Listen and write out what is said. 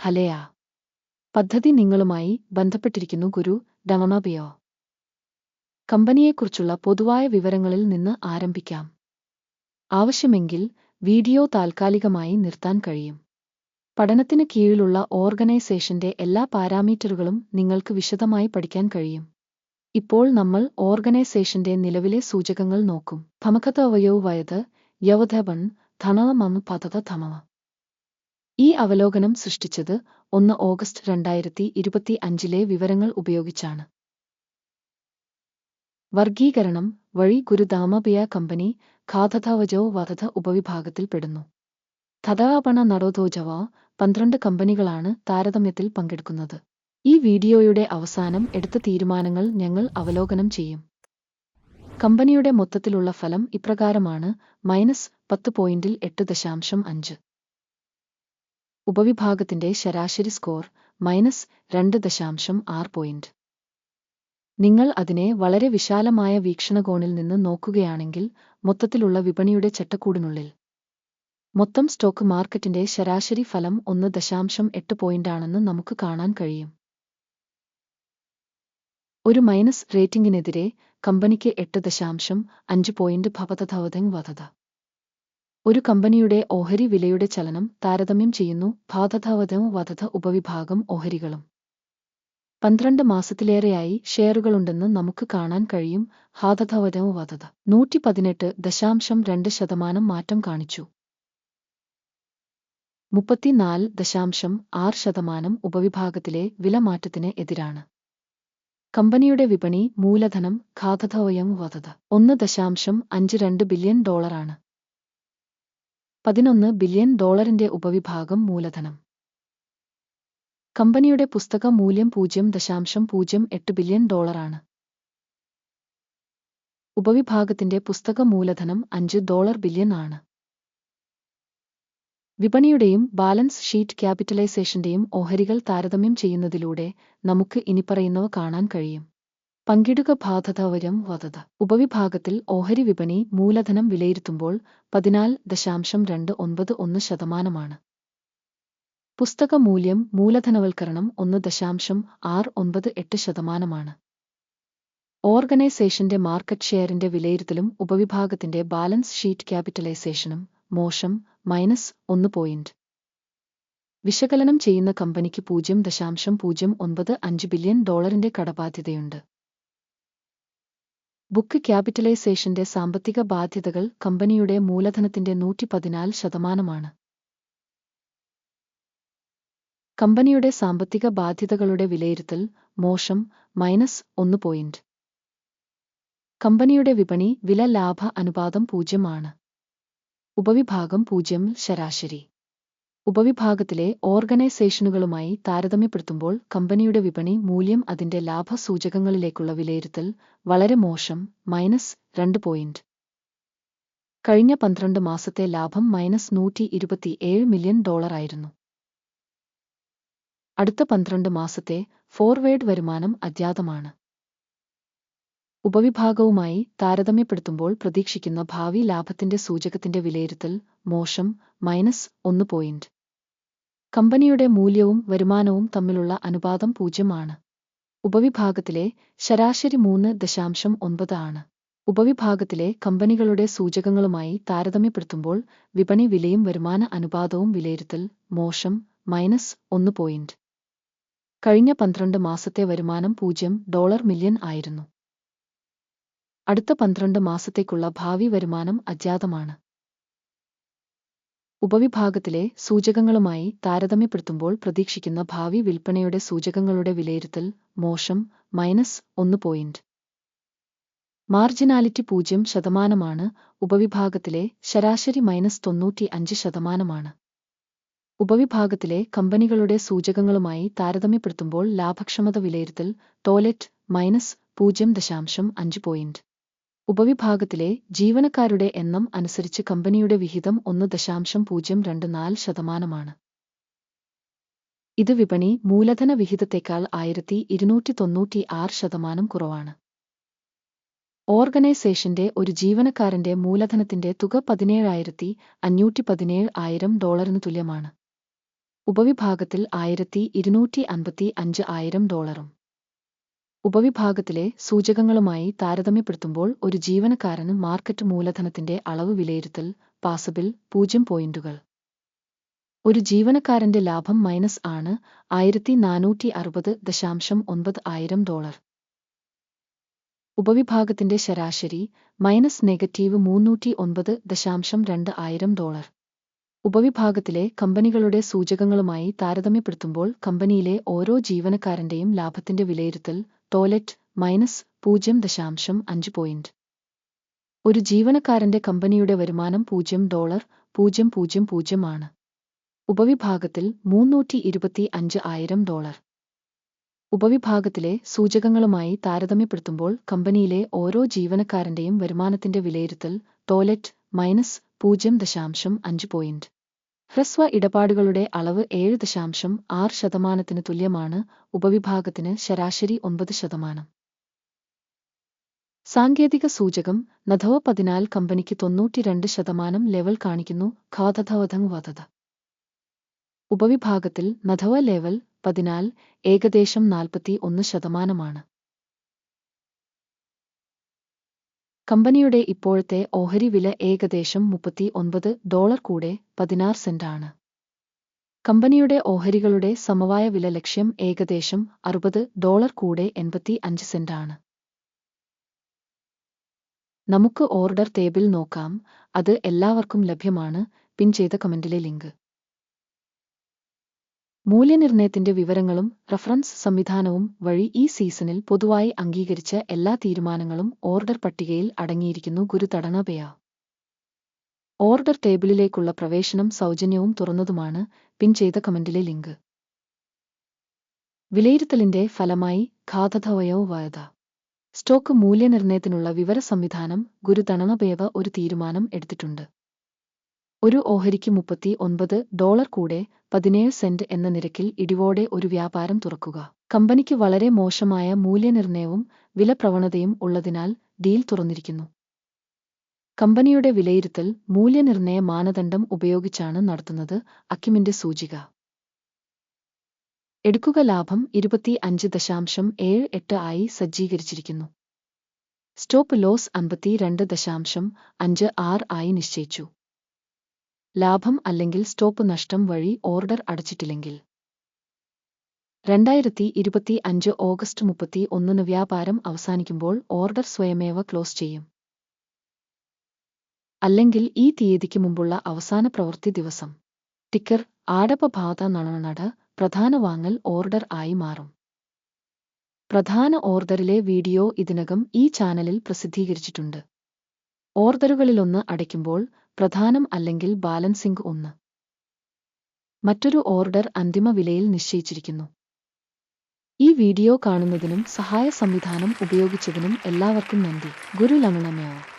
ഹലയ. പദ്ധതി നിങ്ങളുമായി ബന്ധപ്പെട്ടിരിക്കുന്നു ഗുരു ഡമണബിയോ കമ്പനിയെക്കുറിച്ചുള്ള പൊതുവായ വിവരങ്ങളിൽ നിന്ന് ആരംഭിക്കാം. ആവശ്യമെങ്കിൽ വീഡിയോ താൽക്കാലികമായി നിർത്താൻ കഴിയും. പഠനത്തിന് കീഴിലുള്ള ഓർഗനൈസേഷന്റെ എല്ലാ പാരാമീറ്ററുകളും നിങ്ങൾക്ക് വിശദമായി പഠിക്കാൻ കഴിയും. ഇപ്പോൾ നമ്മൾ ഓർഗനൈസേഷന്റെ നിലവിലെ സൂചകങ്ങൾ നോക്കും. ധമകതവയോ വയത് യവധബൺ ധണവമം പതത ധമവ ഈ അവലോകനം സൃഷ്ടിച്ചത് ഒന്ന് ഓഗസ്റ്റ് രണ്ടായിരത്തി ഇരുപത്തി അഞ്ചിലെ വിവരങ്ങൾ ഉപയോഗിച്ചാണ്. വർഗീകരണം വഴി ഗുരുദാമബിയ കമ്പനി ഖാതഥവജോ വധത ഉപവിഭാഗത്തിൽപ്പെടുന്നു ധതാപണ നടോധോജവ പന്ത്രണ്ട് കമ്പനികളാണ് താരതമ്യത്തിൽ പങ്കെടുക്കുന്നത്. ഈ വീഡിയോയുടെ അവസാനം എടുത്ത തീരുമാനങ്ങൾ ഞങ്ങൾ അവലോകനം ചെയ്യും. കമ്പനിയുടെ മൊത്തത്തിലുള്ള ഫലം ഇപ്രകാരമാണ് മൈനസ് പത്ത് പോയിന്റിൽ എട്ട് ദശാംശം അഞ്ച്. ഉപവിഭാഗത്തിന്റെ ശരാശരി സ്കോർ മൈനസ് രണ്ട് ദശാംശം ആറ് പോയിന്റ് നിങ്ങൾ അതിനെ വളരെ വിശാലമായ വീക്ഷണകോണിൽ നിന്ന് നോക്കുകയാണെങ്കിൽ മൊത്തത്തിലുള്ള വിപണിയുടെ ചട്ടക്കൂടിനുള്ളിൽ. മൊത്തം സ്റ്റോക്ക് മാർക്കറ്റിന്റെ ശരാശരി ഫലം ഒന്ന് ദശാംശം എട്ട് പോയിന്റാണെന്ന് നമുക്ക് കാണാൻ കഴിയും. ഒരു മൈനസ് റേറ്റിംഗിനെതിരെ കമ്പനിക്ക് എട്ട് ദശാംശം അഞ്ച് പോയിന്റ് ഭവതധവതങ് വധത. ഒരു കമ്പനിയുടെ ഓഹരി വിലയുടെ ചലനം താരതമ്യം ചെയ്യുന്നു ഭാതധവതം വധത ഉപവിഭാഗം ഓഹരികളും. പന്ത്രണ്ട് മാസത്തിലേറെയായി ഷെയറുകളുണ്ടെന്ന് നമുക്ക് കാണാൻ കഴിയും ഹാതധവതം വധത നൂറ്റി പതിനെട്ട് ദശാംശം രണ്ട് ശതമാനം മാറ്റം കാണിച്ചു. മുപ്പത്തിനാല് ദശാംശം ആറ് ശതമാനം ഉപവിഭാഗത്തിലെ വില മാറ്റത്തിന് എതിരാണ്. കമ്പനിയുടെ വിപണി മൂലധനം ഖാതധവയം വധത ഒന്ന് ദശാംശം അഞ്ച് രണ്ട് ബില്യൺ ഡോളറാണ്. പതിനൊന്ന് ബില്യൺ ഡോളറിന്റെ ഉപവിഭാഗം മൂലധനം. കമ്പനിയുടെ പുസ്തക മൂല്യം പൂജ്യം ദശാംശം പൂജ്യം എട്ട് ബില്യൺ ഡോളറാണ്. ഉപവിഭാഗത്തിന്റെ പുസ്തക മൂലധനം അഞ്ച് ഡോളർ ബില്യൺ ആണ്. വിപണിയുടെയും ബാലൻസ് ഷീറ്റ് ക്യാപിറ്റലൈസേഷന്റെയും ഓഹരികൾ താരതമ്യം ചെയ്യുന്നതിലൂടെ നമുക്ക് ഇനിപ്പറയുന്നവ കാണാൻ കഴിയും. പങ്കിടുക ബാധതവരം വധത ഉപവിഭാഗത്തിൽ ഓഹരി വിപണി മൂലധനം വിലയിരുത്തുമ്പോൾ പതിനാല് ദശാംശം രണ്ട് ഒൻപത് ഒന്ന് ശതമാനമാണ്. പുസ്തക മൂല്യം മൂലധനവൽക്കരണം ഒന്ന് ദശാംശം ആറ് ഒൻപത് എട്ട് ശതമാനമാണ്. ഓർഗനൈസേഷന്റെ മാർക്കറ്റ് ഷെയറിന്റെ വിലയിരുത്തലും ഉപവിഭാഗത്തിന്റെ ബാലൻസ് ഷീറ്റ് ക്യാപിറ്റലൈസേഷനും മോശം മൈനസ് ഒന്ന് പോയിന്റ്. വിശകലനം ചെയ്യുന്ന കമ്പനിക്ക് പൂജ്യം ദശാംശം പൂജ്യം ഒൻപത് അഞ്ച് ബില്യൺ ഡോളറിന്റെ കടബാധ്യതയുണ്ട്. ബുക്ക് ക്യാപിറ്റലൈസേഷന്റെ സാമ്പത്തിക ബാധ്യതകൾ കമ്പനിയുടെ മൂലധനത്തിന്റെ നൂറ്റി പതിനാല് ശതമാനമാണ്. കമ്പനിയുടെ സാമ്പത്തിക ബാധ്യതകളുടെ വിലയിരുത്തൽ മോശം മൈനസ് ഒന്ന് പോയിന്റ്. കമ്പനിയുടെ വിപണി വില ലാഭ അനുപാതം പൂജ്യമാണ് ഉപവിഭാഗം പൂജ്യം ശരാശരി. ഉപവിഭാഗത്തിലെ ഓർഗനൈസേഷനുകളുമായി താരതമ്യപ്പെടുത്തുമ്പോൾ കമ്പനിയുടെ വിപണി മൂല്യം അതിന്റെ ലാഭസൂചകങ്ങളിലേക്കുള്ള വിലയിരുത്തൽ വളരെ മോശം മൈനസ് രണ്ട് പോയിന്റ്. കഴിഞ്ഞ പന്ത്രണ്ട് മാസത്തെ ലാഭം മൈനസ് നൂറ്റി ഇരുപത്തിയേഴ് മില്യൺ ഡോളറായിരുന്നു അടുത്ത പന്ത്രണ്ട് മാസത്തെ ഫോർവേഡ് വരുമാനം അജ്ഞാതമാണ്. ഉപവിഭാഗവുമായി താരതമ്യപ്പെടുത്തുമ്പോൾ പ്രതീക്ഷിക്കുന്ന ഭാവി ലാഭത്തിന്റെ സൂചകത്തിന്റെ വിലയിരുത്തൽ മോശം മൈനസ് ഒന്ന് പോയിന്റ്. കമ്പനിയുടെ മൂല്യവും വരുമാനവും തമ്മിലുള്ള അനുപാതം പൂജ്യമാണ്. ഉപവിഭാഗത്തിലെ ശരാശരി മൂന്ന് ദശാംശം ഒൻപത് ആണ്. ഉപവിഭാഗത്തിലെ കമ്പനികളുടെ സൂചകങ്ങളുമായി താരതമ്യപ്പെടുത്തുമ്പോൾ വിപണി വിലയും വരുമാന അനുപാതവും വിലയിരുത്തൽ മോശം മൈനസ് ഒന്ന് പോയിന്റ്. കഴിഞ്ഞ പന്ത്രണ്ട് മാസത്തെ വരുമാനം പൂജ്യം ഡോളർ മില്യൺ ആയിരുന്നു. അടുത്ത പന്ത്രണ്ട് മാസത്തേക്കുള്ള ഭാവി വരുമാനം അജ്ഞാതമാണ്. ഉപവിഭാഗത്തിലെ സൂചകങ്ങളുമായി താരതമ്യപ്പെടുത്തുമ്പോൾ പ്രതീക്ഷിക്കുന്ന ഭാവി വിൽപ്പനയുടെ സൂചകങ്ങളുടെ വിലയിരുത്തൽ മോശം മൈനസ് ഒന്ന് പോയിന്റ് മാർജിനാലിറ്റി പൂജ്യം ശതമാനമാണ് ഉപവിഭാഗത്തിലെ ശരാശരി മൈനസ് തൊണ്ണൂറ്റി അഞ്ച് ശതമാനമാണ്. ഉപവിഭാഗത്തിലെ കമ്പനികളുടെ സൂചകങ്ങളുമായി താരതമ്യപ്പെടുത്തുമ്പോൾ ലാഭക്ഷമത വിലയിരുത്തൽ ടോയ്ലറ്റ് മൈനസ് പൂജ്യം ദശാംശം അഞ്ച് പോയിന്റ് ഉപവിഭാഗത്തിലെ ജീവനക്കാരുടെ എണ്ണം അനുസരിച്ച് കമ്പനിയുടെ വിഹിതം ഒന്ന് ദശാംശം പൂജ്യം രണ്ട് നാല് ശതമാനമാണ്. ഇത് വിപണി മൂലധന വിഹിതത്തേക്കാൾ ആയിരത്തി ഇരുന്നൂറ്റി തൊണ്ണൂറ്റി ആറ് ശതമാനം കുറവാണ്. ഓർഗനൈസേഷന്റെ ഒരു ജീവനക്കാരന്റെ മൂലധനത്തിന്റെ തുക പതിനേഴായിരത്തി അഞ്ഞൂറ്റി പതിനേഴ് ആയിരം ഡോളറിന് തുല്യമാണ്. ഉപവിഭാഗത്തിൽ ആയിരത്തി ഇരുന്നൂറ്റി അൻപത്തി അഞ്ച് ആയിരം ഡോളറും. ഉപവിഭാഗത്തിലെ സൂചകങ്ങളുമായി താരതമ്യപ്പെടുത്തുമ്പോൾ ഒരു ജീവനക്കാരന് മാർക്കറ്റ് മൂലധനത്തിന്റെ അളവ് വിലയിരുത്തൽ പാസബിൾ പൂജ്യം പോയിന്റുകൾ. ഒരു ജീവനക്കാരന്റെ ലാഭം മൈനസ് ആണ് ആയിരത്തി നാനൂറ്റി അറുപത് ദശാംശം ഒൻപത് ആയിരം ഡോളർ. ഉപവിഭാഗത്തിന്റെ ശരാശരി മൈനസ് നെഗറ്റീവ് മുന്നൂറ്റി ഒൻപത് ദശാംശം രണ്ട് ആയിരം ഡോളർ. ഉപവിഭാഗത്തിലെ കമ്പനികളുടെ സൂചകങ്ങളുമായി താരതമ്യപ്പെടുത്തുമ്പോൾ കമ്പനിയിലെ ഓരോ ജീവനക്കാരന്റെയും ലാഭത്തിന്റെ വിലയിരുത്തൽ ടോയ്ലറ്റ് മൈനസ് പൂജ്യം ദശാംശം അഞ്ച് പോയിന്റ് ഒരു ജീവനക്കാരന്റെ കമ്പനിയുടെ വരുമാനം പൂജ്യം ഡോളർ പൂജ്യം പൂജ്യം പൂജ്യം ആണ്. ഉപവിഭാഗത്തിൽ മുന്നൂറ്റി ഇരുപത്തി അഞ്ച് ആയിരം ഡോളർ. ഉപവിഭാഗത്തിലെ സൂചകങ്ങളുമായി താരതമ്യപ്പെടുത്തുമ്പോൾ കമ്പനിയിലെ ഓരോ ജീവനക്കാരന്റെയും വരുമാനത്തിന്റെ വിലയിരുത്തൽ ടോയ്ലറ്റ് മൈനസ് പൂജ്യം ദശാംശം അഞ്ച് പോയിന്റ് ഹ്രസ്വ ഇടപാടുകളുടെ അളവ് ഏഴ് ദശാംശം ആറ് ശതമാനത്തിന് തുല്യമാണ് ഉപവിഭാഗത്തിന് ശരാശരി ഒമ്പത് ശതമാനം. സാങ്കേതിക സൂചകം നധവ പതിനാല് കമ്പനിക്ക് തൊണ്ണൂറ്റിരണ്ട് ശതമാനം ലെവൽ കാണിക്കുന്നു ഖാതധവധങ് വധത. ഉപവിഭാഗത്തിൽ നധവ ലെവൽ പതിനാല് ഏകദേശം നാൽപ്പത്തി ഒന്ന് ശതമാനമാണ്. കമ്പനിയുടെ ഇപ്പോഴത്തെ ഓഹരി വില ഏകദേശം മുപ്പത്തി ഒൻപത് ഡോളർ കൂടെ പതിനാറ് സെന്റാണ് കമ്പനിയുടെ ഓഹരികളുടെ സമവായ വില ലക്ഷ്യം ഏകദേശം അറുപത് ഡോളർ കൂടെ എൺപത്തി അഞ്ച് സെന്റാണ് നമുക്ക് ഓർഡർ ടേബിൾ നോക്കാം. അത് എല്ലാവർക്കും ലഭ്യമാണ്. പിൻ ചെയ്ത കമന്റിലെ ലിങ്ക്. മൂല്യനിർണയത്തിന്റെ വിവരങ്ങളും റഫറൻസ് സംവിധാനവും വഴി ഈ സീസണിൽ പൊതുവായി അംഗീകരിച്ച എല്ലാ തീരുമാനങ്ങളും ഓർഡർ പട്ടികയിൽ അടങ്ങിയിരിക്കുന്നു. ഗുരുതടണപയ ഓർഡർ ടേബിളിലേക്കുള്ള പ്രവേശനം സൗജന്യവും തുറന്നതുമാണ്. പിൻ ചെയ്ത കമന്റിലെ ലിങ്ക്. വിലയിരുത്തലിന്റെ ഫലമായി ഘാതധവയോ വയത സ്റ്റോക്ക് മൂല്യനിർണയത്തിനുള്ള വിവര സംവിധാനം ഗുരുതണണപേവ ഒരു തീരുമാനം എടുത്തിട്ടുണ്ട്. ഒരു ഓഹരിക്ക് മുപ്പത്തി ഒൻപത് ഡോളർ കൂടെ പതിനേഴ് സെന്റ് എന്ന നിരക്കിൽ ഇടിവോടെ ഒരു വ്യാപാരം തുറക്കുക. കമ്പനിക്ക് വളരെ മോശമായ മൂല്യനിർണയവും വിലപ്രവണതയും ഉള്ളതിനാൽ ഡീൽ തുറന്നിരിക്കുന്നു. കമ്പനിയുടെ വിലയിരുത്തൽ മൂല്യനിർണയ മാനദണ്ഡം ഉപയോഗിച്ചാണ് നടത്തുന്നത് അക്കിമിന്റെ സൂചിക. എടുക്കുക ലാഭം ഇരുപത്തി അഞ്ച് ദശാംശം ഏഴ് എട്ട് ആയി സജ്ജീകരിച്ചിരിക്കുന്നു. സ്റ്റോപ്പ് ലോസ് അൻപത്തി രണ്ട് ദശാംശം അഞ്ച് ആറ് ആയി നിശ്ചയിച്ചു. ലാഭം അല്ലെങ്കിൽ സ്റ്റോപ്പ് നഷ്ടം വഴി ഓർഡർ അടച്ചിട്ടില്ലെങ്കിൽ. രണ്ടായിരത്തി ഇരുപത്തി അഞ്ച് ഓഗസ്റ്റ് മുപ്പത്തി ഒന്നിന് വ്യാപാരം അവസാനിക്കുമ്പോൾ ഓർഡർ സ്വയമേവ ക്ലോസ് ചെയ്യും. അല്ലെങ്കിൽ ഈ തീയതിക്ക് മുമ്പുള്ള അവസാന പ്രവൃത്തി ദിവസം. ടിക്കർ ആടപഭാത നണനട പ്രധാന വാങ്ങൽ ഓർഡർ ആയി മാറും. പ്രധാന ഓർഡറിലെ വീഡിയോ ഇതിനകം ഈ ചാനലിൽ പ്രസിദ്ധീകരിച്ചിട്ടുണ്ട്. ഓർഡറുകളിലൊന്ന് അടയ്ക്കുമ്പോൾ പ്രധാനം അല്ലെങ്കിൽ ബാലൻസിംഗ് ഒന്ന്. മറ്റൊരു ഓർഡർ അന്തിമ വിലയിൽ നിശ്ചയിച്ചിരിക്കുന്നു. ഈ വീഡിയോ കാണുന്നതിനും സഹായ സംവിധാനം ഉപയോഗിച്ചതിനും എല്ലാവർക്കും നന്ദി. ഗുരു ലമണമയോ